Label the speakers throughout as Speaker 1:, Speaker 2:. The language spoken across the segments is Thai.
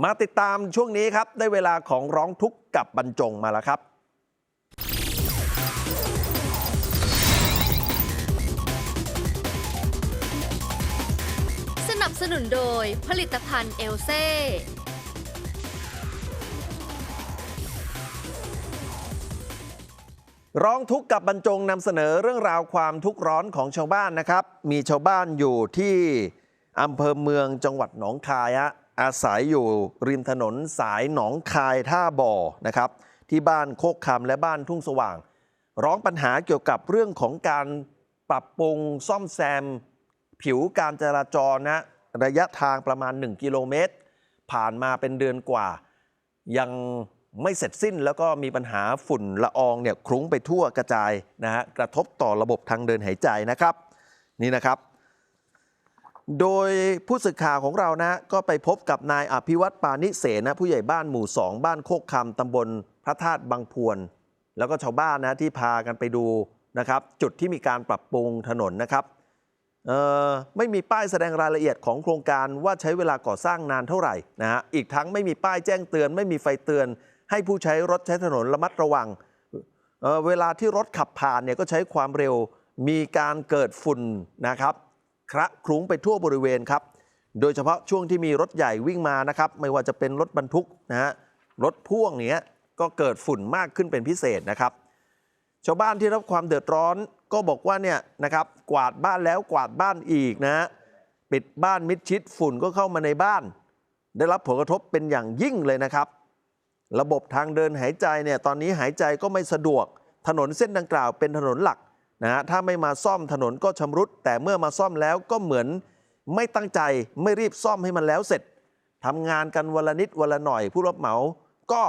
Speaker 1: มาติดตามช่วงนี้ครับ ได้เวลาของร้องทุกข์กับบรรจงมาแล้วครับ
Speaker 2: สนับสนุนโดยผลิตภัณฑ์เอลเซ่
Speaker 1: ร้องทุกข์กับบรรจงนำเสนอเรื่องราวความทุกข์ร้อนของชาวบ้านนะครับ มีชาวบ้านอยู่ที่อำเภอเมืองจังหวัดหนองคายฮะ อาศัยอยู่ริมถนนสายหนองคายท่าบ่อนะครับ ที่บ้านโคกคำและบ้านทุ่งสว่าง ร้องปัญหาเกี่ยวกับเรื่องของการปรับปรุงซ่อมแซม ผิวการจราจรนะระยะทางประมาณ 1 กิโลเมตร ผ่านมาเป็นเดือนกว่า ยังไม่เสร็จสิ้นแล้วก็มีปัญหาฝุ่นละอองเนี่ยคลุ้งไปทั่วกระจายนะฮะกระทบต่อระบบทางเดินหายใจนะครับ นี่นะครับ โดยผู้สื่อข่าวของเรานะก็ไปพบกับนายอภิวัตปานิเสนะผู้ใหญ่บ้านหมู่ 2 บ้านโคกคำตำบลพระธาตุบางพวน แล้วก็ชาวบ้านนะที่พากันไปดูนะครับ จุดที่มีการปรับปรุงถนนนะครับไม่มีป้ายแสดงรายละเอียดของโครงการว่าใช้เวลาก่อสร้างนานเท่าไหร่นะฮะอีกทั้งไม่มีป้ายแจ้งเตือน ไม่มีไฟเตือน ให้ผู้ใช้รถใช้ถนนระมัดระวังเเวลาที่รถขับผ่านเนี่ยก็ใช้ความเร็วมีการเกิดฝุ่นนะครับ คระคลุ้งไปทั่วบริเวณครับ โดยเฉพาะช่วงที่มีรถใหญ่วิ่งมานะครับ ไม่ว่าจะเป็นรถบรรทุกนะฮะรถพ่วงเนี้ยก็เกิดฝุ่นมากขึ้นเป็นพิเศษนะครับ ชาวบ้านที่รับความเดือดร้อนก็บอกว่าเนี่ยนะครับกวาดบ้านแล้วกวาดบ้านอีกนะฮะปิดบ้านมิดชิดฝุ่นก็เข้ามาในบ้าน ได้รับผลกระทบเป็นอย่างยิ่งเลยนะครับ ระบบทางเดินหายใจเนี่ยตอนนี้หายใจก็ไม่สะดวก ถนนเส้นดังกล่าวเป็นถนนหลัก นะฮะถ้าไม่มาซ่อมถนนก็ชำรุด แต่เมื่อมาซ่อมแล้วก็เหมือนไม่ตั้งใจไม่รีบซ่อมให้มันแล้วเสร็จทำงานกันวันละนิดวันละหน่อย ผู้รับเหมาก็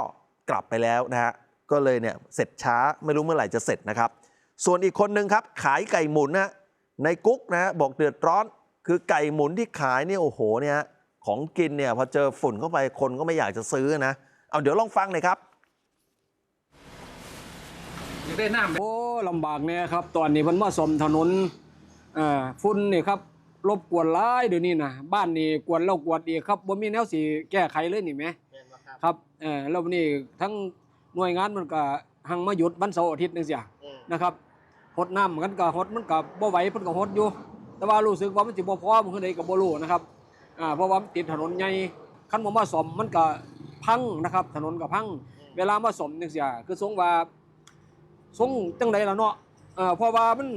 Speaker 1: กลับไปแล้วนะฮะก็เลยเนี่ยเสร็จช้าไม่รู้เมื่อไหร่จะเสร็จนะครับ ส่วนอีกคนนึงครับ ขายไก่หมุนนะในกุ๊กนะฮะบอกเดือดร้อน คือไก่หมุนที่ขายเนี่ยโอ้โหเนี่ยของกินเนี่ยพอเจอฝุ่นเข้าไปคนก็ไม่อยากจะซื้อนะเอาเดี๋ยวลองฟังหน่อยครับ
Speaker 3: ได้น้ำ
Speaker 4: โอ้ลำบากเนี่ยครับ ตอนนี้เพิ่นมาสมถนนเอ่อฝุ่นนี่ครับรบกวนหลายเดี๋ยวนี้นะบ้านนี่กวนแล้วกวนอีกครับบ่มีแนวสิแก้ไขเลยนี่แหมครับเออแล้ววันนี้ทั้งหน่วยงานมันก็หังมาหยุดวันเสาร์อาทิตย์นึงเสียนะครับหดน้ำกันก็หดมันก็บ่ไหวเพิ่นก็หดอยู่ แต่ว่ารู้สึกว่ามันสิบ่พอมันคือใดก็บ่รู้นะครับอ่าเพราะว่ามันติดถนนใหญ่คันบ่มาซ่อมมันก็พังนะครับ ถนนก็พัง เวลามาซ่อมจังซี่คือทรงว่า ทรงจังใดล่ะเนาะเอ่อเพราะว่ามัน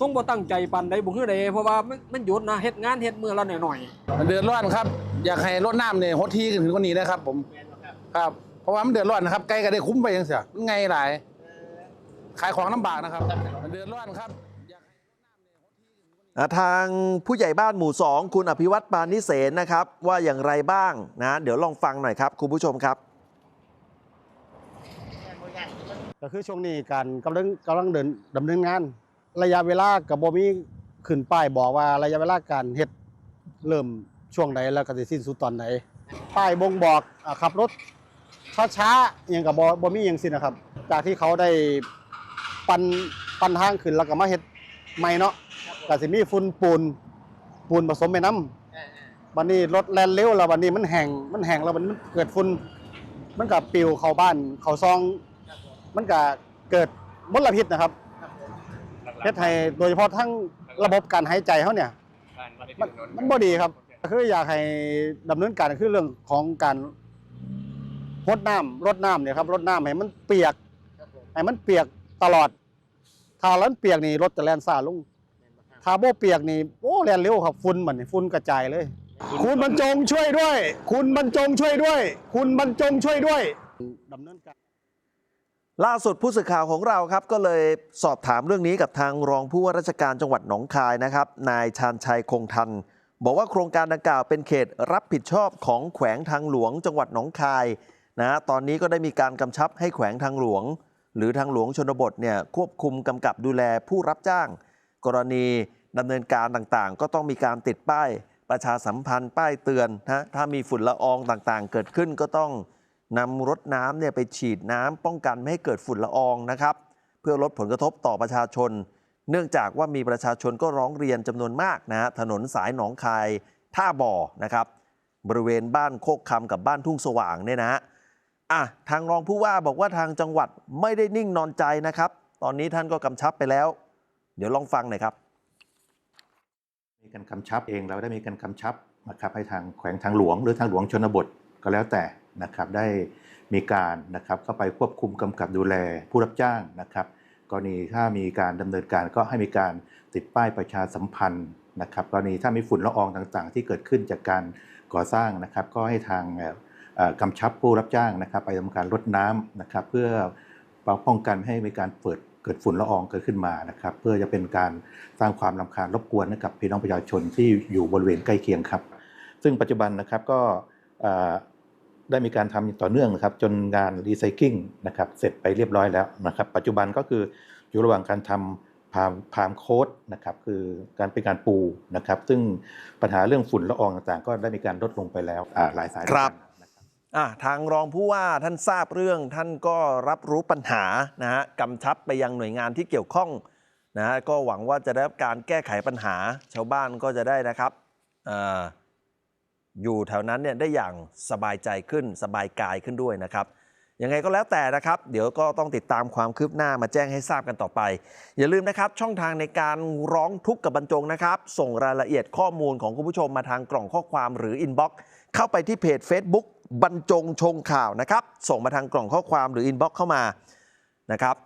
Speaker 4: ทรงบ่ตั้งใจปานใดบ่คือใดเพราะว่ามันมันหยุดนะเฮ็ดงานเฮ็ดมือละหน่อย
Speaker 3: มันเดือดร้อนครับ อยากให้รถน้ำเนี่ยหดทีขึ้นกว่านี้นะครับ ผมครับ เพราะว่ามันเดือดร้อนนะครับไก่ก็ได้คุ้มไปยังเสียมันไงหลายขายของลำบากนะครับมันเดือดร้อนครับอยากให้
Speaker 1: อ่าทางผู้ใหญ่บ้านหมู่ 2 คุณอภิวัตปานิเสนนะครับ ว่าอย่างไรบ้างนะ เดี๋ยวลองฟังหน่อยครับ คุณผู้ชมครับ
Speaker 5: ก็คือช่วงนี้การกำลังกำลังเดินดำเนินงาน ระยะเวลากับบ่มีขึ้นป้ายบอกว่าระยะเวลาการเฮ็ดเริ่มช่วงใดแล้วก็สิสิ้นสุดตอนไหนป้ายบ่งบอกอขับรถช้าๆอหยังกับบ่บ่มีหยังสินะครับ จากที่เขาได้ปันปันทางขึ้นแล้วก็มาเฮ็ดใหม่เนาะก็สิมีฝุ่นปูนปูนผสมไปน้ำบัดนี้รถแล่นเร็วแล้วบัดนี้มันแห้งมันแห้งแล้วมันเกิดฝุ่นมันก็ปลิวเข้าบ้านเข้าซอง มันก็เกิดมลพิษนะครับเฮ็ดให้โดยเฉพาะทั้งระบบการหายใจเขาเนี่ย มันมันบ่ดีครับ คืออยากให้ดำเนินการคือเรื่องของการรดน้ำรดน้ำเนี่ยครับรดน้ำให้มันเปียกให้มันเปียกตลอด ถ้าแล้วมันเปียกนี่รถจะแล่นซ่าลงถ้าบ่เปียกนี่โอ้แล่นเร็วครับฝุ่นมันนี่ฝุ่นกระจายเลย คุณบรรจงช่วยด้วย คุณบรรจงช่วยด้วย คุณบรรจงช่วยด้วยดำเนินการ
Speaker 1: ล่าสุดผู้สื่อข่าวของเราครับก็เลยสอบถามเรื่องนี้กับทางรองผู้ว่าราชการจังหวัดหนองคายนะครับ นายชาญชัยคงทัน บอกว่าโครงการดังกล่าวเป็นเขตรับผิดชอบของแขวงทางหลวง จังหวัดหนองคายนะตอนนี้ก็ได้มีการกำชับให้แขวงทางหลวง หรือทางหลวงชนบทเนี่ยควบคุมกำกับดูแลผู้รับจ้าง กรณีดำเนินการต่างๆ ก็ต้องมีการติดป้าย ประชาสัมพันธ์ป้ายเตือนนะถ้ามีฝุ่นละอองต่างๆ เกิดขึ้นก็ต้อง นำรถน้ำเนี่ยไปฉีดน้ำป้องกันไม่ให้เกิดฝุ่นละอองนะครับ เพื่อลดผลกระทบต่อประชาชน เนื่องจากว่ามีประชาชนก็ร้องเรียนจำนวนมากนะฮะถนนสายหนองคายท่าบ่อนะครับ บริเวณบ้านโคกคำกับบ้านทุ่งสว่างเนี่ยนะฮะอะทางรองผู้ว่าบอกว่าทางจังหวัดไม่ได้นิ่งนอนใจนะครับ ตอนนี้ท่านก็กำชับไปแล้ว เดี๋ยวลองฟังหน่อยครับ
Speaker 6: มีการกำชับเองเราได้มีการกำชับนะครับให้ทางแขวงทางหลวงหรือทางหลวงชนบทก็แล้วแต่ นะครับได้มีการนะครับเข้าไปควบคุมกำกับดูแลผู้รับจ้างนะครับกรณีถ้ามีการดำเนินการก็ให้มีการติดป้ายประชาสัมพันธ์นะครับกรณีถ้ามีฝุ่นละอองต่างๆ ที่เกิดขึ้นจากการก่อสร้างนะครับ ก็ให้ทางกำชับผู้รับจ้างนะครับ ไปทำการลดน้ำนะครับเพื่อป้องกันไม่ให้มีการเปิดเกิดฝุ่นละอองเกิดขึ้นมานะครับ เพื่อจะเป็นการสร้างความรำคาญรบกวนให้กับพี่น้องประชาชนที่อยู่บริเวณใกล้เคียงครับ ซึ่งปัจจุบันนะครับก็ ได้มีการทำต่อเนื่องนะครับจนงานรีไซเคิลนะครับเสร็จไปเรียบร้อยแล้วนะครับ ปัจจุบันก็คืออยู่ระหว่างการทำพามพามโค้ดนะครับคือการเป็นการปูนะครับ ซึ่งปัญหาเรื่องฝุ่นละอองต่างๆ ก็ได้มีการลดลงไปแล้วอ่าหลายสายด้วย
Speaker 1: ครั
Speaker 6: กับนนะครับ
Speaker 1: อะทางรองผู้ว่าท่านทราบเรื่องท่านก็รับรู้ปัญหานะฮะกำชับไปยังหน่วยงานที่เกี่ยวข้องนะฮะก็หวังว่าจะได้รับการแก้ไขปัญหาชาวบ้านก็จะได้นะครับเออ อยู่แถวนั้นเนี่ยได้อย่างสบายใจขึ้นสบายกายขึ้นด้วยนะครับยังไงก็แล้วแต่นะครับ เดี๋ยวก็ต้องติดตามความคืบหน้ามาแจ้งให้ทราบกันต่อไป อย่าลืมนะครับ ช่องทางในการร้องทุกข์กับบรรจงนะครับ ส่งรายละเอียดข้อมูลของคุณผู้ชมมาทางกล่องข้อความหรืออินบ็อกซ์เข้าไปที่เพจ Facebook บรรจงชงข่าวนะครับ ส่งมาทางกล่องข้อความหรืออินบ็อกซ์เข้ามานะครับ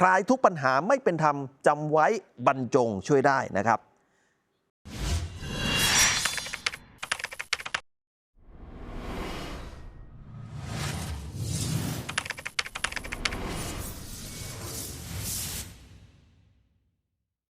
Speaker 1: คลายทุกปัญหาไม่เป็นธรรมจำไว้บรรจงช่วยได้นะครับ